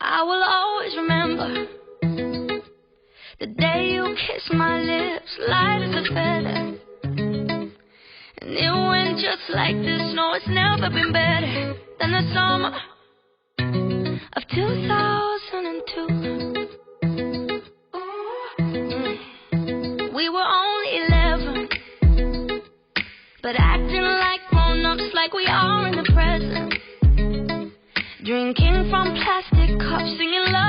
I will always remember the day you kissed my lips, light as a feather. And it went just like this. No, it's never been better than the summer of 2002. We were only 11, but acting like grown ups, like we are in the present. Drinking from plastic cups, singing love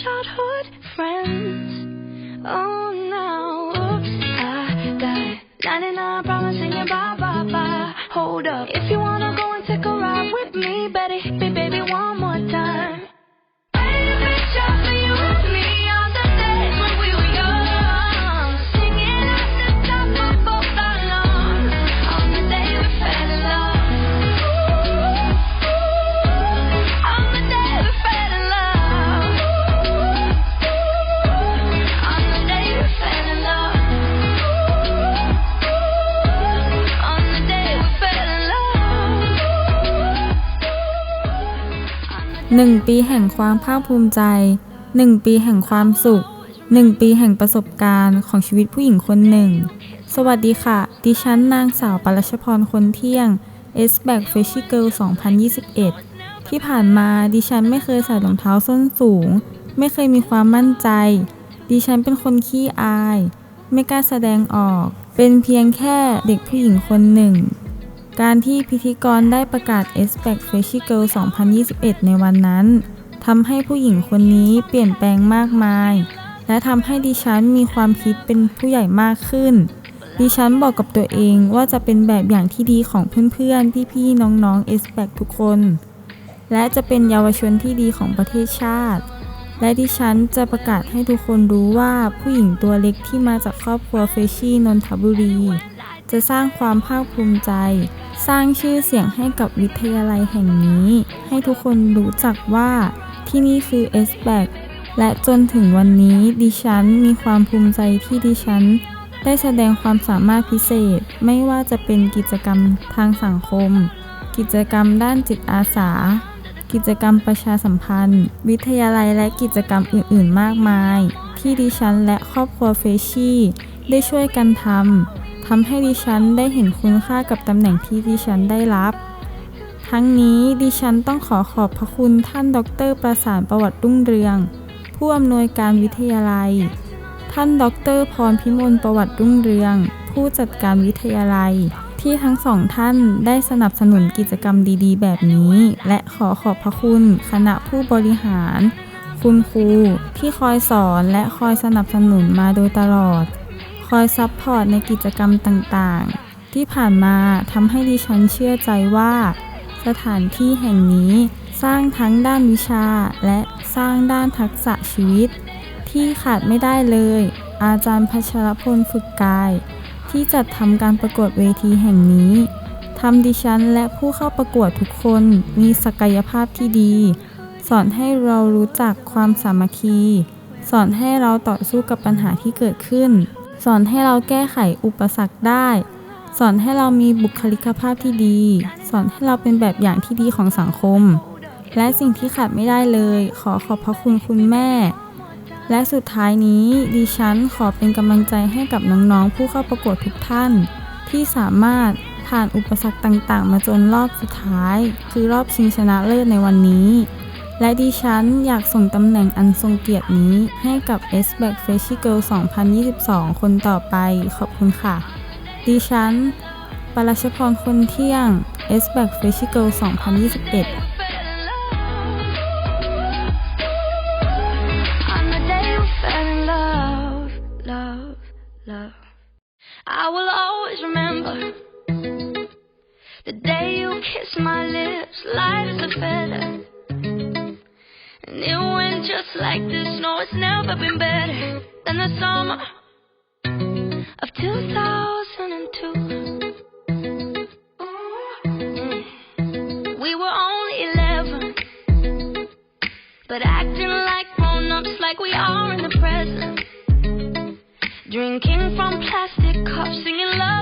childhood friends. Oh, now, oops, I got 99 problems you bye, bye bye. Hold up, if you wanna go and take a ride with me, better hit me, baby, one more หนึ่งปีแห่งความภาคภูมิใจหนึ่งปีแห่งความสุขหนึ่งปีแห่งประสบการณ์ของชีวิตผู้หญิงคนหนึ่ง สวัสดีค่ะ ดิฉันนางสาวปรัชพรคนเที่ยง S b a c k f a s h y Girl 2021 ที่ผ่านมาดิฉันไม่เคยใส่รองเท้าส้นสูง ไม่เคยมีความมั่นใจ ดิฉันเป็นคนขี้อาย ไม่กล้าแสดงออก เป็นเพียงแค่เด็กผู้หญิงคนหนึ่ง การที่พิธีกรได้ประกาศ s p e c f r e s h y Girl 2021 ในวันนั้นทำให้ผู้หญิงคนนี้เปลี่ยนแปลงมากมาย และทำให้ดิฉันมีความคิดเป็นผู้ใหญ่มากขึ้น ดิฉันบอกกับตัวเองว่าจะเป็นแบบอย่างที่ดีของเพื่อนๆ พี่ๆ น้องๆ s p e c ทุกคน และจะเป็นเยาวชนที่ดีของประเทศชาติ และดิฉันจะประกาศให้ทุกคนรู้ว่าผู้หญิงตัวเล็กที่มาจากครอบครัวเฟชชี่นนทบุรี จะสร้างความภาคภูมิใจ สร้างชื่อเสียงให้กับวิทยาลัยแห่งนี้ ให้ทุกคนรู้จักว่าที่นี่คือ s b a c และจนถึงวันนี้ดิฉันมีความภูมิใจที่ดิฉัน ได้แสดงความสามารถพิเศษ ไม่ว่าจะเป็นกิจกรรมทางสังคม กิจกรรมด้านจิตอาสา กิจกรรมประชาสัมพันธ์ วิทยาลัยและกิจกรรมอื่น ๆ มากมาย ที่ดิฉันและครอบครัวเฟชชี่ได้ช่วยกันทำ ทำให้ดิฉันได้เห็นคุณค่ากับตำแหน่งที่ดิฉันได้รับ ทั้งนี้ดิฉันต้องขอขอบพระคุณท่านดร ประสานประวัติรุ่งเรือง ผู้อำนวยการวิทยาลัย ท่านดร พรพิมลประวัติรุ่งเรือง ผู้จัดการวิทยาลัย ที่ทั้งสองท่านได้สนับสนุนกิจกรรมดีๆ แบบนี้ และขอขอบพระคุณคณะผู้บริหาร คุณครูที่คอยสอนและคอยสนับสนุนมาโดยตลอด อยซัพพอร์ตในกิจกรรมต่างๆ ที่ผ่านมาทำให้ดิฉันเชื่อใจว่า สถานที่แห่งนี้สร้างทั้งด้านวิชาและสร้างด้านทักษะชีวิต ที่ขาดไม่ได้เลย อาจารย์พัชรพลฝึกกาย ที่จัดทำการประกวดเวทีแห่งนี้ทำดิฉันและผู้เข้าประกวดทุกคนมีศักยภาพที่ดี สอนให้เรารู้จักความสามัคคี สอนให้เราต่อสู้กับปัญหาที่เกิดขึ้น สอนให้เราแก้ไขอุปสรรคได้ สอนให้เรามีบุคลิกภาพที่ดี สอนให้เราเป็นแบบอย่างที่ดีของสังคม และสิ่งที่ขาดไม่ได้เลย ขอขอบพระคุณคุณแม่ และสุดท้ายนี้ดิฉันขอเป็นกำลังใจให้กับน้องๆผู้เข้าประกวดทุกท่าน ที่สามารถผ่านอุปสรรคต่างๆ มาจนรอบสุดท้าย คือรอบชิงชนะเลิศในวันนี้ และดิฉันอยากส่งตำแหน่งอันทรงเกียรตินี้ให้กับ s b a c f e s h i g i r l 2022 คนต่อไปขอบคุณค่ะ ดิฉัน ปรชพรคนเที่ยง s b a c f e s h i g i r l 2021 And it went just like this. No, it's never been better than the summer of 2002. We were only 11 but acting like grown-ups like we are in the present. Drinking from plastic cups, singing love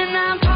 and I'm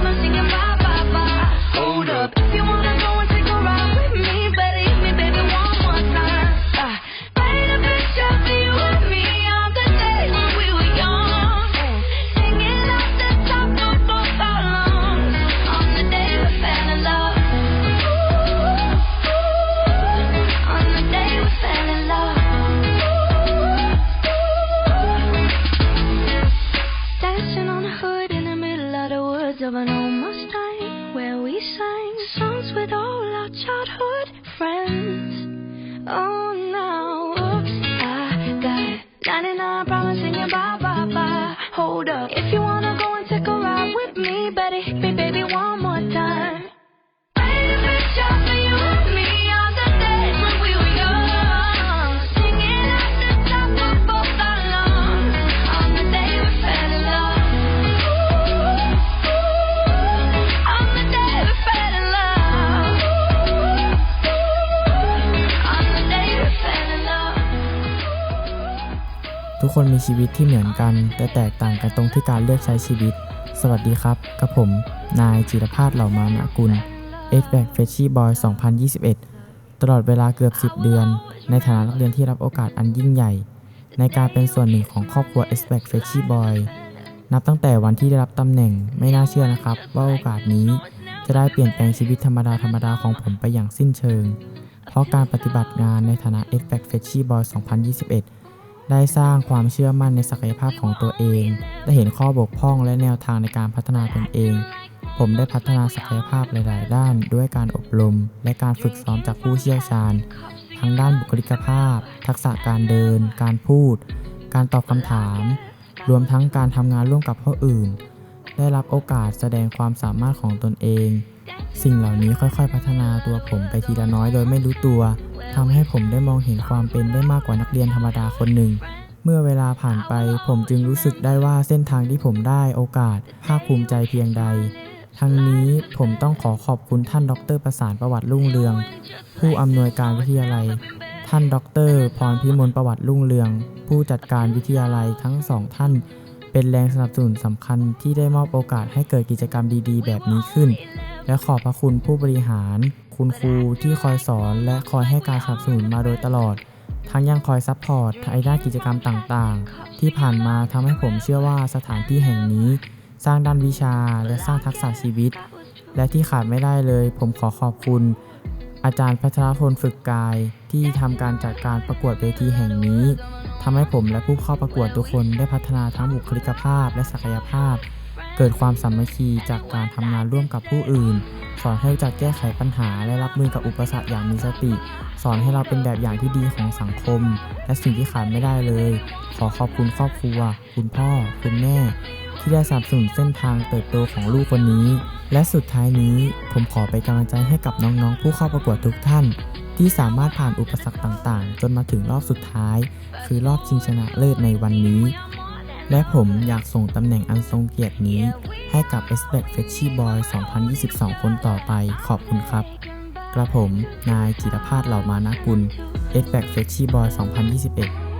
คนมีชีวิตที่เหมือนกัน แต่แตกต่างกันตรงที่การเลือกใช้ชีวิต สวัสดีครับ กับผม นายจิรพาสเหล่ามานะกุล h b a c f r e s h i Boy 2021 ตลอดเวลาเกือบ 10 เดือน ในฐานะนักเรียนที่รับโอกาสอันยิ่งใหญ่ ในการเป็นส่วนหนึ่งของครอบครัว s b a c f r e s h i Boy นับตั้งแต่วันที่ได้รับตำแหน่งไม่น่าเชื่อนะครับ ว่าโอกาสนี้จะได้เปลี่ยนแปลงชีวิตธรรมดาธรรมดาๆของผมไปอย่างสิ้นเชิง เพราะการปฏิบัติงานในฐานะ s b a c f r e s h i Boy 2021 ได้สร้างความเชื่อมั่นในศักยภาพของตัวเอง ได้เห็นข้อบกพร่องและแนวทางในการพัฒนาตนเอง ผมได้พัฒนาศักยภาพหลาย ๆ ด้านด้วยการอบรม และการฝึกซ้อมจากผู้เชี่ยวชาญ ทั้งด้านบุคลิกภาพ ทักษะการเดิน การพูด การตอบคำถาม รวมทั้งการทำงานร่วมกับผู้อื่น ได้รับโอกาสแสดงความสามารถของตนเอง สิ่งเหล่านี้ค่อยๆ พัฒนาตัวผมไปทีละน้อยโดยไม่รู้ตัวทำให้ผมได้มองเห็นความเป็นได้มากกว่านักเรียนธรรมดาคนหนึ่ง เมื่อเวลาผ่านไปผมจึงรู้สึกได้ว่าเส้นทางที่ผมได้โอกาส ภาคภูมิใจเพียงใด ทั้งนี้ผมต้องขอขอบคุณท่านดรประสานประวัติรุ่งเรือง ผู้อำนวยการวิทยาลัย ท่านดรพรพิมลประวัติรุ่งเรือง ผู้จัดการวิทยาลัยทั้งสองท่าน เป็นแรงสนับสนุนสำคัญที่ได้มอบโอกาสให้เกิดกิจกรรมดี ๆ แบบนี้ขึ้น และขอบพระคุณผู้บริหาร คุณครูที่คอยสอนและคอยให้การสนับสนุนมาโดยตลอด ทั้งยังคอยซัพพอร์ตในด้านกิจกรรมต่างๆ ที่ผ่านมาทำให้ผมเชื่อว่าสถานที่แห่งนี้ สร้างด้านวิชาและสร้างทักษะชีวิต และที่ขาดไม่ได้เลย ผมขอขอบคุณ อาจารย์พัชรพลฝึกกาย ที่ทำการจัดการประกวดเวทีแห่งนี้ทำให้ผมและผู้เข้าประกวดทุกคนได้พัฒนาทั้งบุคลิกภาพและศักยภาพ เกิดความสามัคคีจากการทำงานร่วมกับผู้อื่น สอนให้รู้จักแก้ไขปัญหาและรับมือกับอุปสรรคอย่างมีสติ สอนให้เราเป็นแบบอย่างที่ดีของสังคม และสิ่งที่ขาดไม่ได้เลย ขอขอบคุณครอบครัว คุณพ่อ คุณแม่ ที่ได้สนับสนุนเส้นทางเติบโตของลูกคนนี้ และสุดท้ายนี้ ผมขอไปกำลังใจให้กับน้องๆ ผู้เข้าประกวดทุกท่าน ที่สามารถผ่านอุปสรรคต่างๆ จนมาถึงรอบสุดท้าย คือรอบชิงชนะเลิศในวันนี้ และผมอยากส่งตำแหน่งอันทรงเกียรตินี้ ให้กับ s b e c f e s h y Boy 2022 คนต่อไปขอบคุณครับ กระผม นายจิรพาสเหล่ามานะกุล s b e c f e s h y Boy 2021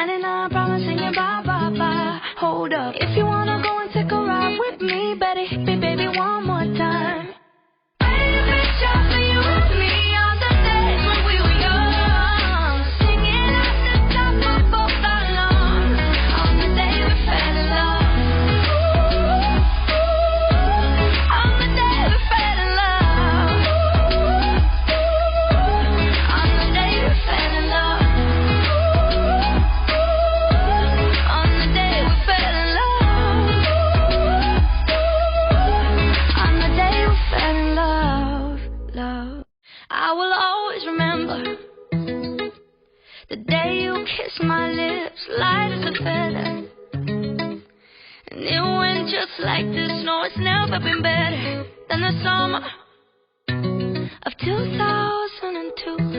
99 problems singing bye, bye, bye. Hold up, if you wanna go and take a ride with me, better hit me, baby, one 2002.